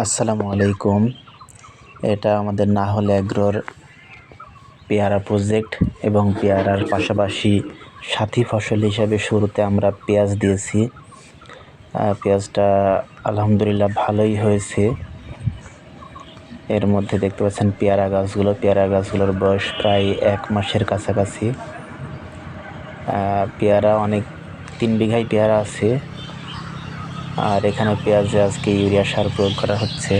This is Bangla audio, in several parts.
আসসালামু আলাইকুম। এটা আমাদের নাহল অ্যাগ্রোর পেয়ারা প্রজেক্ট এবং পেয়ারার পাশাপাশি সাথী ফসল হিসাবে শুরুতে আমরা পেঁয়াজ দিয়েছি। পেঁয়াজটা আলহামদুলিল্লাহ ভালোই হয়েছে। এর মধ্যে দেখতে পাচ্ছেন পেয়ারা গাছগুলো। পেয়ারা গাছগুলোর বয়স প্রায় এক মাসের কাছাকাছি। পেয়ারা অনেক, তিন বিঘাই পেয়ারা আছে। আর এখানে পেঁয়াজে আজকে ইউরিয়া সার প্রয়োগ করা হচ্ছে।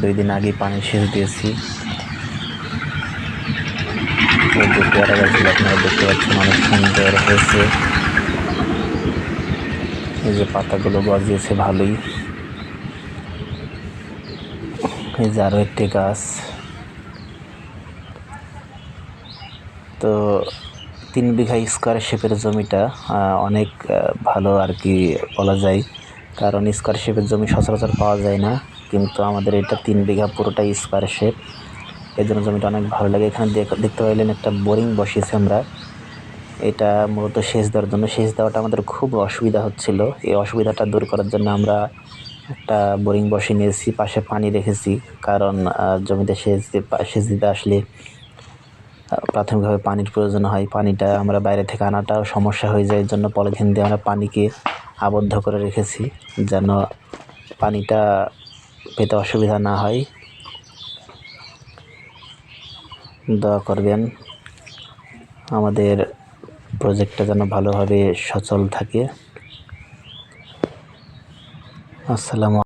দুই দিন আগে পানি সেচ দিয়েছি। পেয়ারা গাছগুলো আপনারা দেখতে পাচ্ছেন, অনেক সুন্দর হয়েছে। এই যে পাতাগুলো গজিয়েছে, ভালোই। এই যে আরও একটি গাছ। তো তিন বিঘা স্কোয়ার শেপের জমিটা অনেক ভালো আর কি বলা যায়। কারণ স্কোয়ার শেপের জমি সচরাচর পাওয়া যায় না, কিন্তু আমাদের এটা তিন বিঘা পুরোটাই স্কোয়ার শেপ এই জন্য জমিটা অনেক ভালো লাগে। এখানে দেখ- দেখতে পাইলেন একটা বোরিং বসিয়েছি আমরা। এটা মূলত সেচ দেওয়ার জন্য। সেচ দেওয়াটা আমাদের খুব অসুবিধা হচ্ছিল। এই অসুবিধাটা দূর করার জন্য আমরা একটা বোরিং বসিয়ে নিয়েছি, পাশে পানি রেখেছি। কারণ জমিতে সেচ সেচ দিতে আসলে প্রাথমিকভাবে পানির প্রয়োজন হয়। পানিটা আমরা বাইরে থেকে আনাটাও সমস্যা হয়ে যায়। এর জন্য পলিথিন দিয়ে আমরা পানিকে আবদ্ধ করে রেখেছি, যেন পানিটা পেতে অসুবিধা না হয়। দোয়া করবেন, আমাদের প্রজেক্টটা যেন ভালোভাবে সচল থাকে। আসসালামু